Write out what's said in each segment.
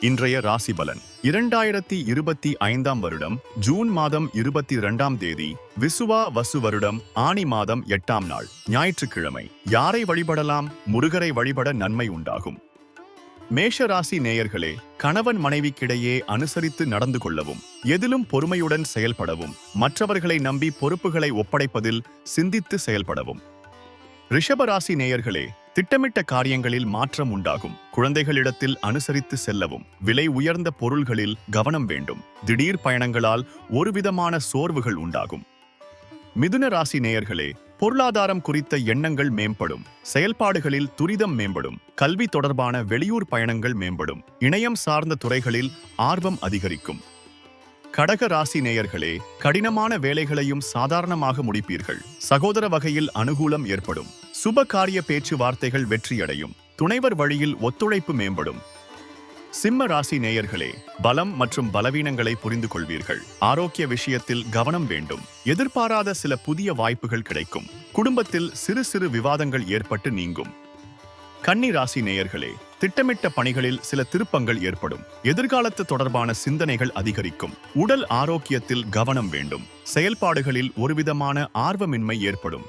இன்றைய ராசி பலன் இரண்டாயிரத்தி இருபத்தி ஐந்தாம் வருடம் ஜூன் மாதம் இருபத்தி இரண்டாம் தேதி விசுவா வசு வருடம் ஆணி மாதம் எட்டாம் நாள் ஞாயிற்றுக்கிழமை. யாரை வழிபடலாம்? முருகரை வழிபட நன்மை உண்டாகும். மேஷ ராசி நேயர்களே கணவன் மனைவிக்கிடையே அனுசரித்து நடந்து கொள்ளவும் எதிலும் பொறுமையுடன் செயல்படவும் மற்றவர்களை நம்பி பொறுப்புகளை ஒப்படைப்பதில் சிந்தித்து செயல்படவும். ரிஷபராசி நேயர்களே திட்டமிட்ட காரியங்களில் மாற்றம் உண்டாகும். குழந்தைகளிடத்தில் அனுசரித்து செல்லவும். விலை உயர்ந்த பொருள்களில் கவனம் வேண்டும். திடீர் பயணங்களால் ஒருவிதமான சோர்வுகள் உண்டாகும். மிதுன ராசி நேயர்களே பொருளாதாரம் குறித்த எண்ணங்கள் மேம்படும். செயல்பாடுகளில் துரிதம் மேம்படும். கல்வி தொடர்பான வெளியூர் பயணங்கள் மேம்படும். இணையம் சார்ந்த துறைகளில் ஆர்வம் அதிகரிக்கும். கடக ராசி நேயர்களே கடினமான வேலைகளையும் சாதாரணமாக முடிப்பீர்கள். சகோதர வகையில் அனுகூலம் ஏற்படும். சுப காரிய பேச்சுவார்த்தைகள் வெற்றியடையும். துணைவர் வழியில் ஒத்துழைப்பு மேம்படும். சிம்ம ராசி நேயர்களே பலம் மற்றும் பலவீனங்களை புரிந்து கொள்வீர்கள். ஆரோக்கிய விஷயத்தில் கவனம் வேண்டும். எதிர்பாராத சில புதிய வாய்ப்புகள் கிடைக்கும். குடும்பத்தில் சிறு சிறு விவாதங்கள் ஏற்பட்டு நீங்கும். கன்னி ராசி நேயர்களே திட்டமிட்ட பணிகளில் சில திருப்பங்கள் ஏற்படும். எதிர்காலத்து தொடர்பான சிந்தனைகள் அதிகரிக்கும். உடல் ஆரோக்கியத்தில் கவனம் வேண்டும். செயல்பாடுகளில் ஒருவிதமான ஆர்வமின்மை ஏற்படும்.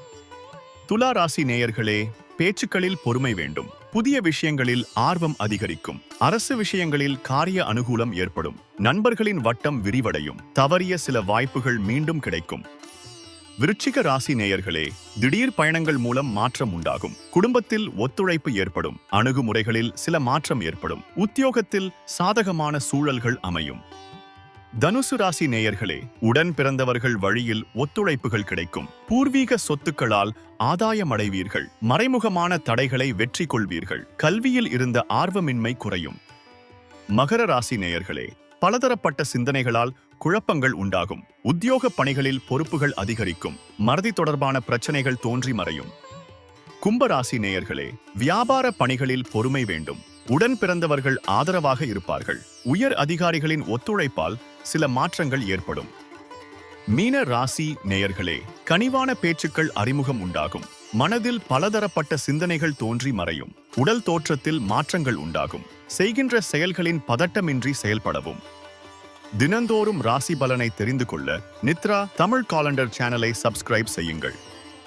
துலா ராசி நேயர்களே பேச்சுக்களில் பொறுமை வேண்டும். புதிய விஷயங்களில் ஆர்வம் அதிகரிக்கும். அரசு விஷயங்களில் காரிய அனுகூலம் ஏற்படும். நண்பர்களின் வட்டம் விரிவடையும். தவறிய சில வாய்ப்புகள் மீண்டும் கிடைக்கும். விருச்சிக ராசி நேயர்களே திடீர் பயணங்கள் மூலம் மாற்றம் உண்டாகும். குடும்பத்தில் ஒத்துழைப்பு ஏற்படும். அணுகுமுறைகளில் சில மாற்றம் ஏற்படும். உத்தியோகத்தில் சாதகமான சூழல்கள் அமையும். தனுசு ராசி நேயர்களே உடன் பிறந்தவர்கள் வழியில் ஒத்துழைப்புகள் கிடைக்கும். பூர்வீக சொத்துக்களால் ஆதாயம் அடைவீர்கள் மறைமுகமான தடைகளை வெற்றி கொள்வீர்கள் கல்வியில் இருந்த ஆர்வமின்மை குறையும். மகர ராசி நேயர்களே பலதரப்பட்ட சிந்தனைகளால் குழப்பங்கள் உண்டாகும். உத்தியோக பணிகளில் பொறுப்புகள் அதிகரிக்கும். மறதி தொடர்பான பிரச்சனைகள் தோன்றி மறையும். கும்பராசி நேயர்களே வியாபார பணிகளில் பொறுமை வேண்டும். உடன் பிறந்தவர்கள் ஆதரவாக இருப்பார்கள். உயர் அதிகாரிகளின் ஒத்துழைப்பால் சில மாற்றங்கள் ஏற்படும். மீன ராசி நேயர்களே கனிவான பேச்சுக்கள் அறிமுகம் உண்டாகும். மனதில் பலதரப்பட்ட சிந்தனைகள் தோன்றி மறையும். உடல் தோற்றத்தில் மாற்றங்கள் உண்டாகும். செய்கின்ற செயல்களின் பதட்டமின்றி செயல்படவும். தினந்தோறும் ராசி பலனை தெரிந்து கொள்ள நித்ரா தமிழ் காலண்டர் சேனலை சப்ஸ்கிரைப் செய்யுங்கள்.